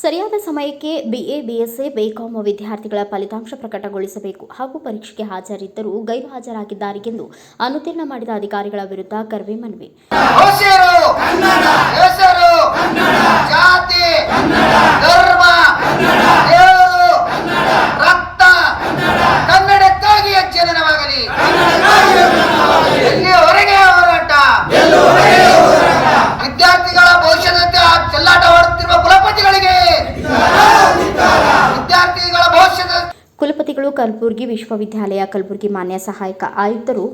ಸರಿಯಾದ ಸಮಯಕ್ಕೆ BA BSc BCom ವಿದ್ಯಾರ್ಥಿಗಳ ಫಲಿತಾಂಶ ಪ್ರಕಟಗೊಳಿಸಬೇಕು ಹಾಗೂ ಪರೀಕ್ಷೆಗೆ ಹಾಜರಿದ್ದರೂ ಗೈರು ಹಾಜರಾಗಿದ್ದಾರೆ ಎಂದು ಅನುತೀರ್ಣ ಮಾಡಿದ ಅಧಿಕಾರಿಗಳ ವಿರುದ್ಧ ಕರ್ವೆ ಮನವಿ. ಜಾತಿ, ಧರ್ಮ ಕುಲಪತಿಗಳು ಕಲಬುರಗಿ ವಿಶ್ವವಿದ್ಯಾಲಯ, ಕಲಬುರಗಿ ಮಾನ್ಯ ಸಹಾಯಕ ಆಯುಕ್ತರು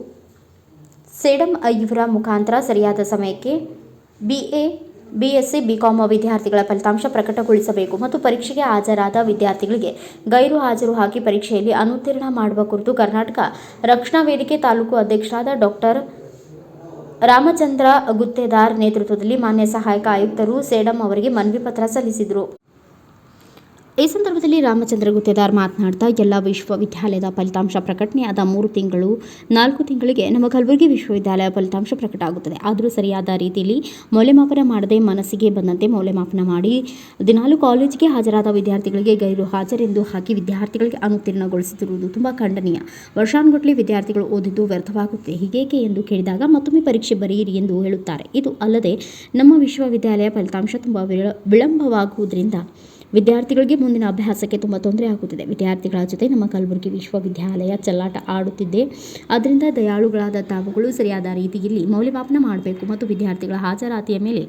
ಸೇಡಂ ಇವರ ಮುಖಾಂತರ ಸರಿಯಾದ ಸಮಯಕ್ಕೆ ಬಿಎ ಬಿಎಸ್ಸಿ ಬಿಕಾಂ ವಿದ್ಯಾರ್ಥಿಗಳ ಫಲಿತಾಂಶ ಪ್ರಕಟಗೊಳಿಸಬೇಕು ಮತ್ತು ಪರೀಕ್ಷೆಗೆ ಹಾಜರಾದ ವಿದ್ಯಾರ್ಥಿಗಳಿಗೆ ಗೈರು ಹಾಜರು ಹಾಕಿ ಪರೀಕ್ಷೆಯಲ್ಲಿ ಅನುತ್ತೀರ್ಣ ಮಾಡುವ ಕುರಿತು ಕರ್ನಾಟಕ ರಕ್ಷಣಾ ವೇದಿಕೆ ತಾಲೂಕು ಅಧ್ಯಕ್ಷರಾದ ಡಾಕ್ಟರ್ ರಾಮಚಂದ್ರ ಗುತ್ತೇದಾರ್ ನೇತೃತ್ವದಲ್ಲಿ ಮಾನ್ಯ ಸಹಾಯಕ ಆಯುಕ್ತರು ಸೇಡಂ ಅವರಿಗೆ ಮನವಿ ಪತ್ರ ಸಲ್ಲಿಸಿದರು. ಈ ಸಂದರ್ಭದಲ್ಲಿ ರಾಮಚಂದ್ರ ಗುತ್ತೇದಾರ್ ಮಾತನಾಡ್ತಾ, ಎಲ್ಲ ವಿಶ್ವವಿದ್ಯಾಲಯದ ಫಲಿತಾಂಶ ಪ್ರಕಟಣೆಯಾದ ಮೂರು ತಿಂಗಳು, ನಾಲ್ಕು ತಿಂಗಳಿಗೆ ನಮ್ಮ ಕಲಬುರಗಿ ವಿಶ್ವವಿದ್ಯಾಲಯ ಫಲಿತಾಂಶ ಪ್ರಕಟ ಆಗುತ್ತದೆ. ಆದರೂ ಸರಿಯಾದ ರೀತಿಯಲ್ಲಿ ಮೌಲ್ಯಮಾಪನ ಮಾಡದೆ ಮನಸ್ಸಿಗೆ ಬಂದಂತೆ ಮೌಲ್ಯಮಾಪನ ಮಾಡಿ, ದಿನಾಲು ಕಾಲೇಜಿಗೆ ಹಾಜರಾದ ವಿದ್ಯಾರ್ಥಿಗಳಿಗೆ ಗೈರು ಹಾಜರೆಂದು ಹಾಕಿ ವಿದ್ಯಾರ್ಥಿಗಳಿಗೆ ಅನುತ್ತೀರ್ಣಗೊಳಿಸುತ್ತಿರುವುದು ತುಂಬ ಖಂಡನೀಯ. ವರ್ಷಾನುಗಟ್ಟಲೆ ವಿದ್ಯಾರ್ಥಿಗಳು ಓದಿದ್ದು ವ್ಯರ್ಥವಾಗುತ್ತದೆ. ಹೀಗೇಕೆ ಎಂದು ಕೇಳಿದಾಗ ಮತ್ತೊಮ್ಮೆ ಪರೀಕ್ಷೆ ಬರೆಯಿರಿ ಎಂದು ಹೇಳುತ್ತಾರೆ. ಇದು ಅಲ್ಲದೆ ನಮ್ಮ ವಿಶ್ವವಿದ್ಯಾಲಯ ಫಲಿತಾಂಶ ತುಂಬ ವಿಳ, ವಿಳಂಬವಾಗುವುದರಿಂದ ವಿದ್ಯಾರ್ಥಿಗಳಿಗೆ ಮುಂದಿನ ಅಭ್ಯಾಸಕ್ಕೆ ತುಂಬ ತೊಂದರೆ ಆಗುತ್ತಿದೆ. ವಿದ್ಯಾರ್ಥಿಗಳ ಜೊತೆ ನಮ್ಮ ಕಲಬುರಗಿ ವಿಶ್ವವಿದ್ಯಾಲಯ ಚಲ್ಲಾಟ ಆಡುತ್ತಿದೆ ಅದರಿಂದ ದಯಾಳುಗಳಾದ ತಾವುಗಳು ಸರಿಯಾದ ರೀತಿಯಲ್ಲಿ ಮೌಲ್ಯಮಾಪನ ಮಾಡಬೇಕು ಮತ್ತು ವಿದ್ಯಾರ್ಥಿಗಳ ಹಾಜರಾತಿಯ ಮೇಲೆ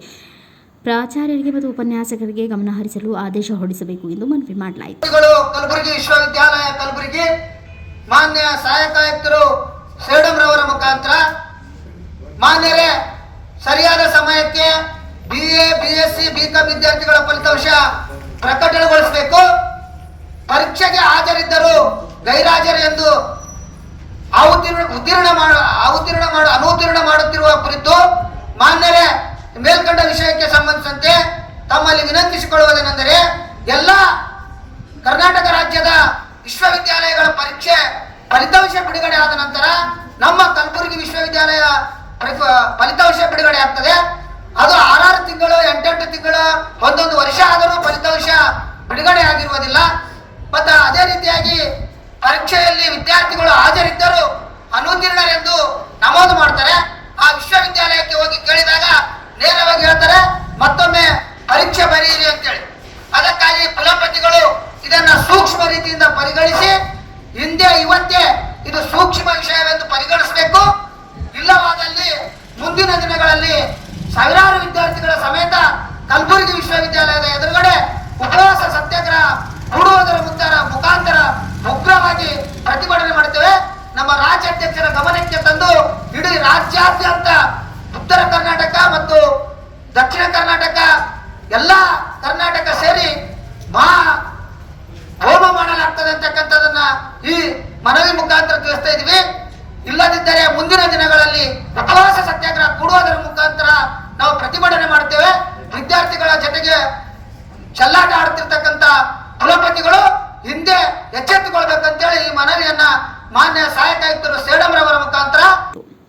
ಪ್ರಾಚಾರ್ಯರಿಗೆ ಮತ್ತು ಉಪನ್ಯಾಸಕರಿಗೆ ಗಮನ ಹರಿಸಲು ಆದೇಶ ಹೊರಡಿಸಬೇಕು ಎಂದು ಮನವಿ ಮಾಡಲಾಯಿತು. ಕಲಬುರಗಿ ವಿಶ್ವವಿದ್ಯಾಲಯ ಕಲಬುರಗಿ ಮಾನ್ಯ ಸಹಾಯಕ ಆಯುಕ್ತರು ಸೇಡಂ ರವರ ಮುಖಾಂತರ ಮಾನ್ಯರೇ, ಸರಿಯಾದ ಸಮಯಕ್ಕೆ B A B S C B com ವಿದ್ಯಾರ್ಥಿಗಳ ಫಲಿತಾಂಶ ಪ್ರಕಟಣೆಗೊಳಿಸಬೇಕು ಪರೀಕ್ಷೆಗೆ ಹಾಜರಿದ್ದರು ಗೈರಾಜರು ಎಂದು ಅವತೀರ್ಣ ಉತ್ತೀರ್ಣ ಮಾಡ, ಅವತೀರ್ಣ ಮಾಡ ಅನುತ್ತೀರ್ಣ ಮಾಡುತ್ತಿರುವ ಕುರಿತು ಮಾನ್ಯರೇ, ಮೇಲ್ಕಂಡ ವಿಷಯಕ್ಕೆ ಸಂಬಂಧಿಸಿದಂತೆ ತಮ್ಮಲ್ಲಿ ವಿನಂತಿಸಿಕೊಳ್ಳುವುದೇನೆಂದರೆ, ಎಲ್ಲ ಕರ್ನಾಟಕ ರಾಜ್ಯದ ವಿಶ್ವವಿದ್ಯಾಲಯಗಳ ಪರೀಕ್ಷೆ ಫಲಿತಾಂಶ ಬಿಡುಗಡೆ ಆದ ನಂತರ ನಮ್ಮ ಕಲಬುರಗಿ ವಿಶ್ವವಿದ್ಯಾಲಯ ಫಲಿತಾಂಶ ಬಿಡುಗಡೆ ಆಗ್ತದೆ. ಅದು ಆರಾರು ತಿಂಗಳು, ಎಂಟೆಂಟು ತಿಂಗಳು, ಒಂದೊಂದು ವರ್ಷ ಆದರೂ ಫಲಿತಾಂಶ ಬಿಡುಗಡೆ ಆಗಿರುವುದಿಲ್ಲ ಮತ್ತು ಅದೇ ರೀತಿಯಾಗಿ ಪರೀಕ್ಷೆಯಲ್ಲಿ ವಿದ್ಯಾರ್ಥಿಗಳು ಹಾಜರಿದ್ದರೂ ಅನುತ್ತೀರ್ಣರೆಂದು ನಮೂದು ಮಾಡ್ತಾರೆ. ಆ ವಿಶ್ವವಿದ್ಯಾಲಯಕ್ಕೆ ಹೋಗಿ ಕೇಳಿದಾಗ ನೇರವಾಗಿ ಹೇಳ್ತಾರೆ, ಮತ್ತೊಮ್ಮೆ ಪರೀಕ್ಷೆ ಬರೀರಿ ಅಂತೇಳಿ. ಅದಕ್ಕಾಗಿ ಕುಲಪತಿಗಳು ಇದನ್ನ ಸೂಕ್ಷ್ಮ ರೀತಿಯಿಂದ ಪರಿಗಣಿಸಿ, ಹಿಂದೆ ಇವತ್ತೇ ಇದು ಸೂಕ್ಷ್ಮ ವಿಷಯವೆಂದು ಪರಿಗಣಿಸಬೇಕು. ಇಲ್ಲವಾದಲ್ಲಿ ಮುಂದಿನ ದಿನಗಳಲ್ಲಿ ಸಾವಿರಾರು ವಿದ್ಯಾರ್ಥಿಗಳ ಸಮೇತ ಕಲಬುರಗಿ ವಿಶ್ವವಿದ್ಯಾಲಯದ ಎದುರುಗಡೆ ಉಪವಾಸ ಸತ್ಯಾಗ್ರಹ ಹೂಡುವುದರ ಮುಖಾಂತರ ಮುಖಾಂತರ ಉಗ್ರವಾಗಿ ಪ್ರತಿಭಟನೆ ಮಾಡುತ್ತೇವೆ ನಮ್ಮ ರಾಜ್ಯಾಧ್ಯಕ್ಷರ ಗಮನಕ್ಕೆ ತಂದು ಇಡೀ ರಾಜ್ಯಾದ್ಯಂತ ಉತ್ತರ ಕರ್ನಾಟಕ ಮತ್ತು ದಕ್ಷಿಣ ಕರ್ನಾಟಕ ಎಲ್ಲ ಕರ್ನಾಟಕ ಸೇರಿ ಮಹಾ ಹೋಮ ಮಾಡಲಾಗ್ತದೆ ಅಂತಕ್ಕಂಥದನ್ನ ಈ ಮನವಿ ಮುಖಾಂತರ ತಿಳಿಸ್ತಾ ಇದೀವಿ ಇಲ್ಲದಿದ್ದರೆ ಮುಂದಿನ ದಿನಗಳಲ್ಲಿ ಉಪವಾಸ ಸತ್ಯಾಗ್ರಹ ಕೊಡುವುದರ ಮುಖಾಂತರ ನಾವು ಪ್ರತಿಭಟನೆ ಮಾಡ್ತೇವೆ ವಿದ್ಯಾರ್ಥಿಗಳ ಜೊತೆಗೆ ಚೆಲ್ಲಾಟ ಆಡ್ತಿರ್ತಕ್ಕಂಥ ಕುಲಪತಿಗಳು ಹಿಂದೆ ಎಚ್ಚೆತ್ತುಕೊಳ್ಬೇಕಂತೇಳಿ ಈ ಮನವಿಯನ್ನ ಮಾನ್ಯ ಸಹಾಯಕ ಆಯುಕ್ತರು ಸೇಡಮ್ರವರ ಮುಖಾಂತರ